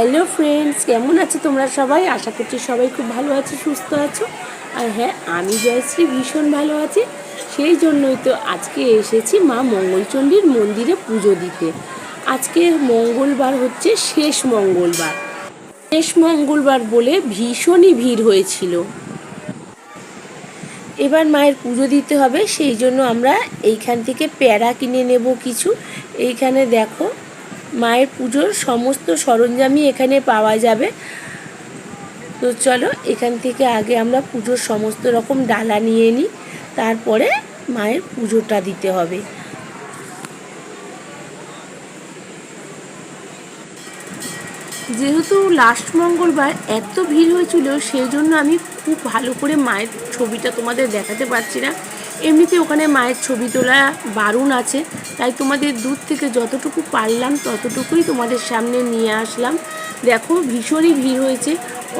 Hello friends কেমন আছো তোমরা সবাই? আশা করছি সবাই খুব ভালো আছো, সুস্থ আছো। আর হ্যাঁ আমি জয়শ্রী ভীষণ ভালো আছি। সেই জন্যই তো আজকে এসেছি মা মঙ্গলচণ্ডীর মন্দিরে পুজো দিতে। আজকে মঙ্গলবার হচ্ছে শেষ মঙ্গলবার। শেষ মঙ্গলবার বলে ভীষণই ভিড় হয়েছিল। এবার মায়ের পুজো দিতে হবে, সেই জন্য আমরা এইখান থেকে প্যারা কিনে নেব কিছু। এইখানে দেখো মায়ের পুজোর সমস্ত সরঞ্জামই এখানে পাওয়া যাবে। তো চলো, এখান থেকে আগে আমরা পুজোর সমস্ত রকম ডালা নিয়ে নিই, তারপরে মায়ের পুজোটা দিতে হবে। যেহেতু লাস্ট মঙ্গলবার এত ভিড় হয়েছিল সেই জন্য আমি খুব ভালো করে মায়ের ছবিটা তোমাদের দেখাতে পারছি না। এমনিতে ওখানে মায়ের ছবি তোলা বারণ আছে, তাই তোমাদের দূর থেকে যতটুকু পারলাম ততটুকুই তোমাদের সামনে নিয়ে আসলাম। দেখো, ভীষণই ভিড় হয়েছে,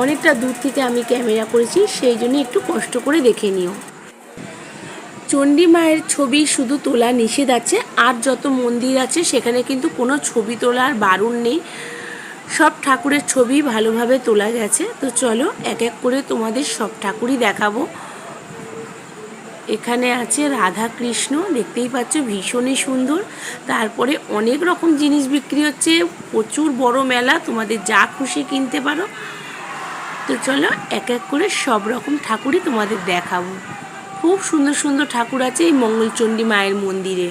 অনেকটা দূর থেকে আমি ক্যামেরা করেছি, সেই জন্য একটু কষ্ট করে দেখে নিও। চণ্ডী মায়ের ছবি শুধু তোলা নিষেধ আছে, আর যত মন্দির আছে সেখানে কিন্তু কোনো ছবি তোলার বারণ নেই। সব ঠাকুরের ছবি ভালোভাবে তোলা গেছে, তো চলো এক এক করে তোমাদের সব ঠাকুরই দেখাবো। এখানে আছে রাধা কৃষ্ণ দেখতেই পাচ্ছ ভীষণই সুন্দর। তারপরে অনেক রকম জিনিস বিক্রি হচ্ছে, প্রচুর বড় মেলা, তোমাদের যা খুশি কিনতে পারো। তো চলো এক এক করে সব রকম ঠাকুরই তোমাদের দেখাবো। খুব সুন্দর সুন্দর ঠাকুর আছে এই মঙ্গলচণ্ডী মায়ের মন্দিরে।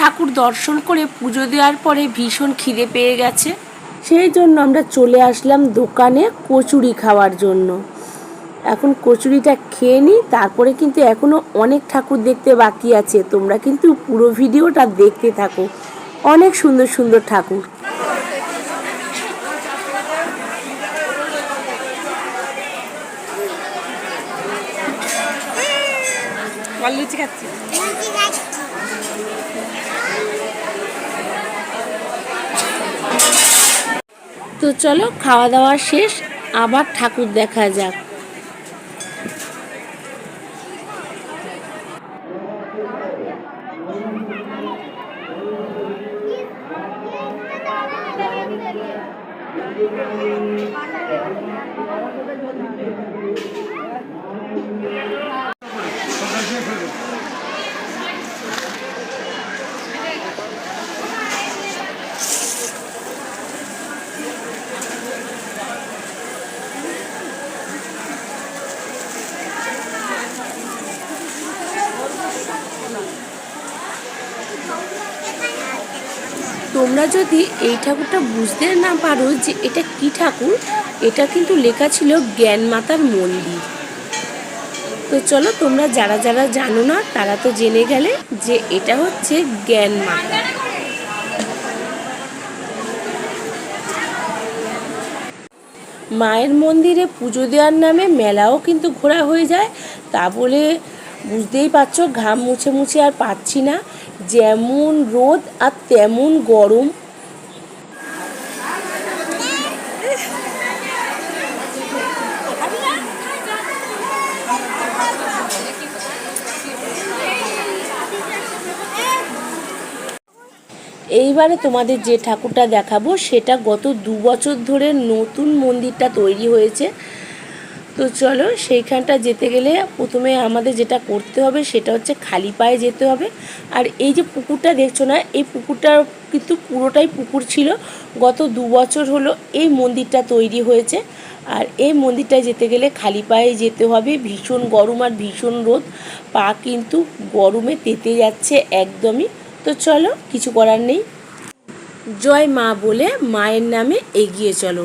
ঠাকুর দর্শন করে পুজো দেওয়ার পরে ভীষণ খিদে পেয়ে গেছে। সেই জন্য আমরা চলে আসলাম দোকানে কচুরি খাওয়ার জন্য। এখন কচুরিটা খেয়ে নিই তারপরে কিন্তু এখনও অনেক ঠাকুর দেখতে বাকি আছে। তোমরা কিন্তু পুরো ভিডিওটা দেখতে থাকো। অনেক সুন্দর সুন্দর ঠাকুর। লুচি খাচ্ছি। তো চলো খাওয়া দাওয়া শেষ আবার ঠাকুর দেখা যাক। তোমরা যদি এই ঠাকুরটা বুঝতে না পারো যে এটা কি ঠাকুর, এটা কিন্তু লেখা ছিল জ্ঞান মাতার মন্দির। তো চলো তোমরা যারা যারা জানো না, তারা তো জেনে গেলে যে এটা হচ্ছে জ্ঞান মাতা। মায়ের মন্দিরে পুজো দেওয়ার নামে মেলাও কিন্তু ঘোরা হয়ে যায়। তা বলে বুঝতেই পারছ, ঘাম মুছে মুছে আর পাচ্ছি না। যেমন রোদ আর তেমন গরম। এইবারে তোমাদের যে ঠাকুরটা দেখাবো, সেটা গত দু বছর ধরে নতুন মন্দিরটা তৈরি হয়েছে। তো চলো সেইখানটা যেতে গেলে প্রথমে আমাদের যেটা করতে হবে সেটা হচ্ছে খালি পায়ে যেতে হবে। আর এই যে পুকুরটা দেখছ না, এই পুকুরটা কিন্তু পুরোটাই পুকুর ছিল। গত দু বছর হলো এই মন্দিরটা তৈরি হয়েছে। আর এই মন্দিরটায় যেতে গেলে খালি পায়ে যেতে হবে। ভীষণ গরম আর ভীষণ রোদ। পা কিন্তু গরমে তেতে যাচ্ছে একদমই। তো চলো, কিছু করার নেই। জয় মা বলে মায়ের নামে এগিয়ে চলো।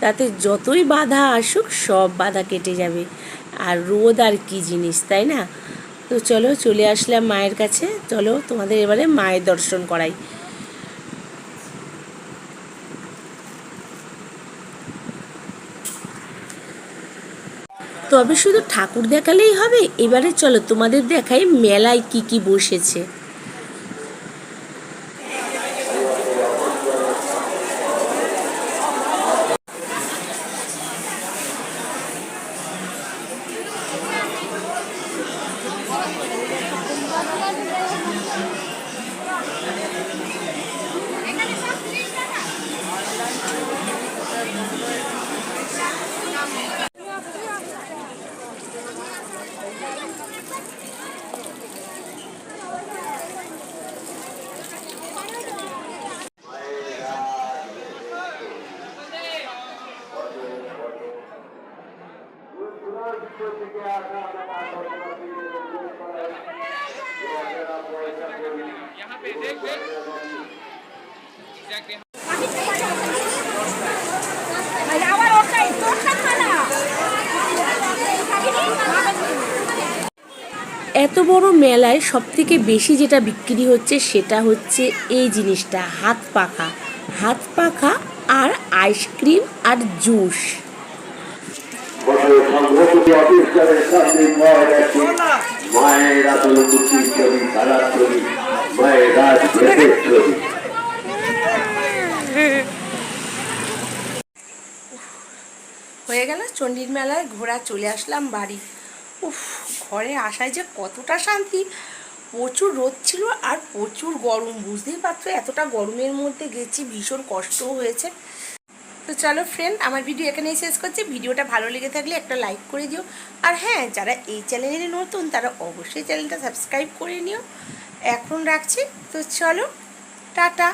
তাতে যতই বাধা আসুক, সব বাধা কেটে যাবে। আর রোদ আর কি জিনিস, তাই না? তো চলো, চলে আসলাম মায়ের কাছে। চলো, তোমাদের এবারে মায়ের দর্শন করাই। তবে শুধু ঠাকুর দেখালেই হবে? এবারে চলো তোমাদের দেখাই মেলায় কি কি বসেছে। এত বড় মেলায় সবথেকে বেশি যেটা বিক্রি হচ্ছে সেটা হচ্ছে এই জিনিসটা হাত পাখা। হাত পাখা আর আইসক্রিম আর জুস। মায়ের আসল ছবি হয়ে গেল চণ্ডীর মেলায় ঘোরা, চলে আসলাম বাড়ি। উফ, ঘরে আসায় যে কতটা শান্তি। প্রচুর রোদ ছিল আর প্রচুর গরম। বুঝতেই পারছ, এতটা গরমের মধ্যে গেছি, ভীষণ কষ্টও হয়েছে। তো চলো ফ্রেন্ড আমার ভিডিও এখানেই শেষ করছি। ভিডিওটা ভালো লেগে থাকলে একটা লাইক করে দিও। আর হ্যাঁ যারা এই চ্যানেলে নতুন, তারা অবশ্যই চ্যানেলটা সাবস্ক্রাইব করে নিও। এখন রাখছি। তো চলো টাটা।